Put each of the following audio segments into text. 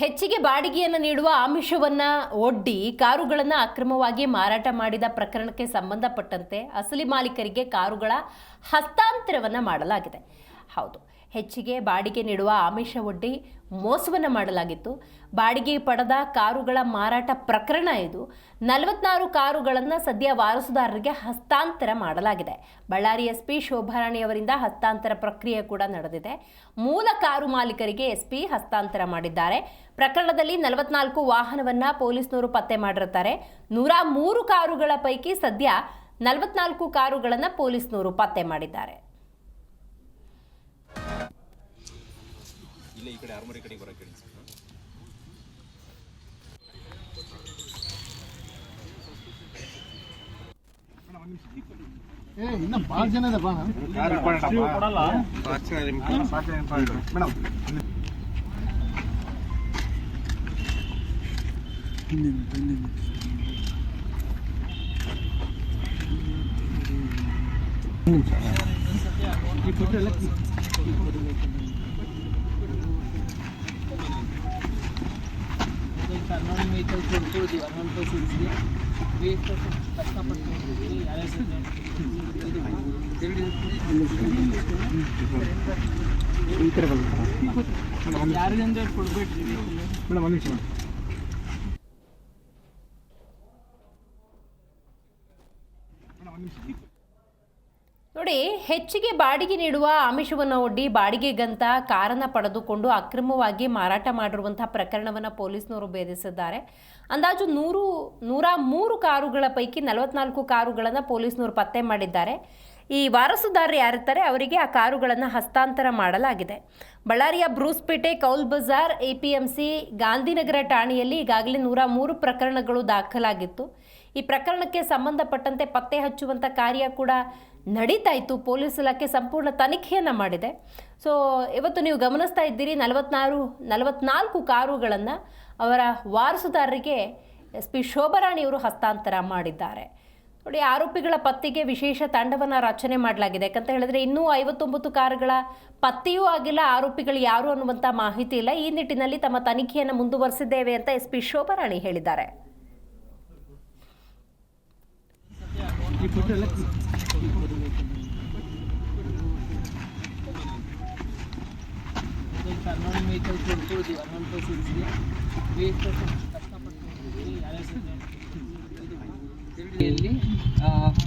ಹೆಚ್ಚಿಗೆ ಬಾಡಿಗೆಯನ್ನು ನೀಡುವ ಆಮಿಷವನ್ನ ಒಡ್ಡಿ ಕಾರುಗಳನ್ನು ಅಕ್ರಮವಾಗಿ ಮಾರಾಟ ಮಾಡಿದ ಪ್ರಕರಣಕ್ಕೆ ಸಂಬಂಧಪಟ್ಟಂತೆ ಅಸಲಿ ಮಾಲೀಕರಿಗೆ ಕಾರುಗಳ ಹಸ್ತಾಂತರವನ್ನು ಮಾಡಲಾಗಿದೆ. ಹೌದು. ಹೆಚ್ಚಿಗೆ ಬಾಡಿಗೆ ನೀಡುವ ಆಮಿಷವೊಡ್ಡಿ ಮೋಸವನ್ನು ಮಾಡಲಾಗಿತ್ತು. ಬಾಡಿಗೆ ಪಡೆದ ಕಾರುಗಳ ಮಾರಾಟ ಪ್ರಕರಣ ಇದು. ನಲವತ್ನಾರು ಕಾರುಗಳನ್ನು ಸದ್ಯ ವಾರಸುದಾರರಿಗೆ ಹಸ್ತಾಂತರ ಮಾಡಲಾಗಿದೆ. ಬಳ್ಳಾರಿ ಎಸ್ ಪಿ ಶೋಭಾರಾಣಿಯವರಿಂದ ಹಸ್ತಾಂತರ ಪ್ರಕ್ರಿಯೆ ಕೂಡ ನಡೆದಿದೆ. ಮೂಲ ಕಾರು ಮಾಲೀಕರಿಗೆ ಎಸ್ಪಿ ಹಸ್ತಾಂತರ ಮಾಡಿದ್ದಾರೆ. ಪ್ರಕರಣದಲ್ಲಿ ನಲವತ್ನಾಲ್ಕು ವಾಹನವನ್ನು ಪೊಲೀಸ್ನವರು ಪತ್ತೆ ಮಾಡಿರುತ್ತಾರೆ. ನೂರ ಮೂರು ಕಾರುಗಳ ಪೈಕಿ ಸದ್ಯ ನಲವತ್ನಾಲ್ಕು ಕಾರುಗಳನ್ನು ಪೊಲೀಸ್ನವರು ಪತ್ತೆ ಮಾಡಿದ್ದಾರೆ. ಇಲ್ಲ ಈ ಕಡೆ ಆರ್ಮರಿ ಕಡೆಗೆ ಬರೋಕೆ ಹೇಳಿ ಸರ್ ಏ ಇನ್ನ ಭಾಳ ಜನ ಇದೆ ಬಾ ಮೇಡಮ್ ಈ ಫೋಟೋ ಎಲ್ಲ ಅರ್ನೌಂಡ್ ವೆಹಿಕಲ್ ಕೊಡ್ಕೊಳ್ತೀವಿ ಅರ್ನೌಂಡ್ ಬಸ್ಸಿಗೆ ವೆಹಿಕಲ್ ಕಷ್ಟಪಟ್ಟು ಈ ಕಡೆ ಬಂದು ಯಾರಿಗಂದ್ರೆ ಕೊಡ್ಬೇಡ್ರಿ ಮೇಡಮ್ ಒಂದು ನಿಮಿಷ ನೋಡಿ, ಹೆಚ್ಚಿಗೆ ಬಾಡಿಗೆ ನೀಡುವ ಆಮಿಷವನ್ನು ಒಡ್ಡಿ ಬಾಡಿಗೆಗಂತ ಕಾರನ್ನು ಪಡೆದುಕೊಂಡು ಅಕ್ರಮವಾಗಿ ಮಾರಾಟ ಮಾಡಿರುವಂತಹ ಪ್ರಕರಣವನ್ನು ಪೊಲೀಸ್ನವರು ಭೇದಿಸಿದ್ದಾರೆ. ಅಂದಾಜು ನೂರು, ನೂರ ಮೂರು ಕಾರುಗಳ ಪೈಕಿ ನಲವತ್ನಾಲ್ಕು ಕಾರುಗಳನ್ನು ಪೊಲೀಸ್ನವರು ಪತ್ತೆ ಮಾಡಿದ್ದಾರೆ. ಈ ವಾರಸುದಾರರು ಯಾರಿರ್ತಾರೆ, ಅವರಿಗೆ ಆ ಕಾರುಗಳನ್ನು ಹಸ್ತಾಂತರ ಮಾಡಲಾಗಿದೆ. ಬಳ್ಳಾರಿಯ Brucepet Cowl Bazaar A P M C Gandhinagar ಠಾಣೆಯಲ್ಲಿ ಈಗಾಗಲೇ ನೂರ ಮೂರು ಪ್ರಕರಣಗಳು ದಾಖಲಾಗಿತ್ತು. ಈ ಪ್ರಕರಣಕ್ಕೆ ಸಂಬಂಧಪಟ್ಟಂತೆ ಪತ್ತೆ ಹಚ್ಚುವಂಥ ಕಾರ್ಯ ಕೂಡ ನಡೀತಾ ಇತ್ತು. ಪೊಲೀಸ್ ಇಲಾಖೆ ಸಂಪೂರ್ಣ ತನಿಖೆಯನ್ನು ಮಾಡಿದೆ. ಸೊ ಇವತ್ತು ನೀವು ಗಮನಿಸ್ತಾ ಇದ್ದೀರಿ, ನಲವತ್ನಾರು, ನಲವತ್ನಾಲ್ಕು ಕಾರುಗಳನ್ನು ಅವರ ವಾರಸುದಾರರಿಗೆ ಎಸ್ ಪಿ ಶೋಭರಾಣಿಯವರು ಹಸ್ತಾಂತರ ಮಾಡಿದ್ದಾರೆ. ನೋಡಿ, ಆರೋಪಿಗಳ ಪತ್ತೆಗೆ ವಿಶೇಷ ತಂಡವನ್ನು ರಚನೆ ಮಾಡಲಾಗಿದೆ. ಯಾಕಂತ ಹೇಳಿದ್ರೆ ಇನ್ನೂ ಐವತ್ತೊಂಬತ್ತು ಕಾರುಗಳ ಪತ್ತೆಯೂ ಆಗಿಲ್ಲ, ಆರೋಪಿಗಳು ಯಾರು ಅನ್ನುವಂಥ ಮಾಹಿತಿ ಇಲ್ಲ. ಈ ನಿಟ್ಟಿನಲ್ಲಿ ತಮ್ಮ ತನಿಖೆಯನ್ನು ಮುಂದುವರಿಸಿದ್ದೇವೆ ಅಂತ ಎಸ್ ಪಿ ಶೋಭರಾಣಿ ಹೇಳಿದ್ದಾರೆ. ಇಲ್ಲಿ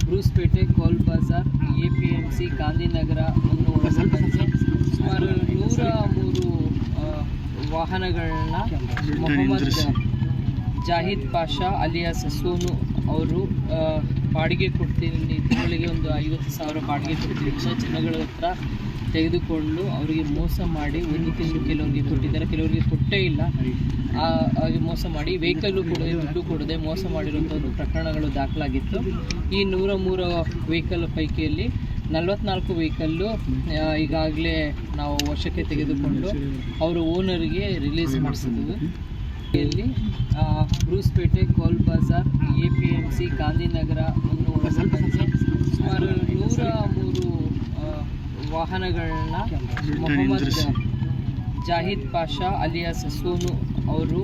Brucepet Cowl Bazaar A P M C Gandhinagar ಅನ್ನು ಒಳಗೊಂಡಂತೆ ಸುಮಾರು ನೂರ ಮೂರು ವಾಹನಗಳನ್ನ ಮೊಹಮ್ಮದ್ ಜಾಹಿದ್ ಪಾಷಾ ಅಲಿಯಾಸ್ ಸೋನು ಅವರು ಬಾಡಿಗೆ ಕೊಡ್ತೀನಿ. ತಿಂಗಳಿಗೆ ಒಂದು ಐವತ್ತು ಸಾವಿರ ಬಾಡಿಗೆ ಕೊಡ್ತೀನಿ. ಅಂತ ಜನಗಳ ಹತ್ರ ತೆಗೆದುಕೊಂಡು ಅವರಿಗೆ ಮೋಸ ಮಾಡಿ ಒಂದು ತಿಂಗಳು ಕೆಲವರಿಗೆ ಕೊಟ್ಟಿದ್ದಾರೆ. ಕೆಲವರಿಗೆ ಕೊಟ್ಟೇ ಇಲ್ಲ. ಹಾಗೆ ಮೋಸ ಮಾಡಿ ವೆಹಿಕಲ್ಲು ಕೂಡ, ದುಡ್ಡು ಕೊಡದೆ ಮೋಸ ಮಾಡಿರುವಂಥ ಒಂದು ಪ್ರಕರಣಗಳು ದಾಖಲಾಗಿತ್ತು. ಈ ನೂರ ಮೂರು ವೆಹಿಕಲ್ ಪೈಕಿಯಲ್ಲಿ ನಲವತ್ನಾಲ್ಕು ವೆಹಿಕಲ್ಲು ಈಗಾಗಲೇ ನಾವು ವಶಕ್ಕೆ ತೆಗೆದುಕೊಂಡು ಅವರ ಓನರಿಗೆ ರಿಲೀಸ್ ಮಾಡಿಸಿದ್ವಿ. ಇಲ್ಲಿ Brucepet Cowl Bazaar A P M C Gandhinagar ಅನ್ನು ಸುಮಾರು ನೂರ ಮೂರು ವಾಹನಗಳನ್ನ ಮೊಹಮ್ಮದ್ ಜಾಹಿದ್ ಪಾಷಾ ಅಲಿಯಾಸ್ ಸೋನು ಅವರು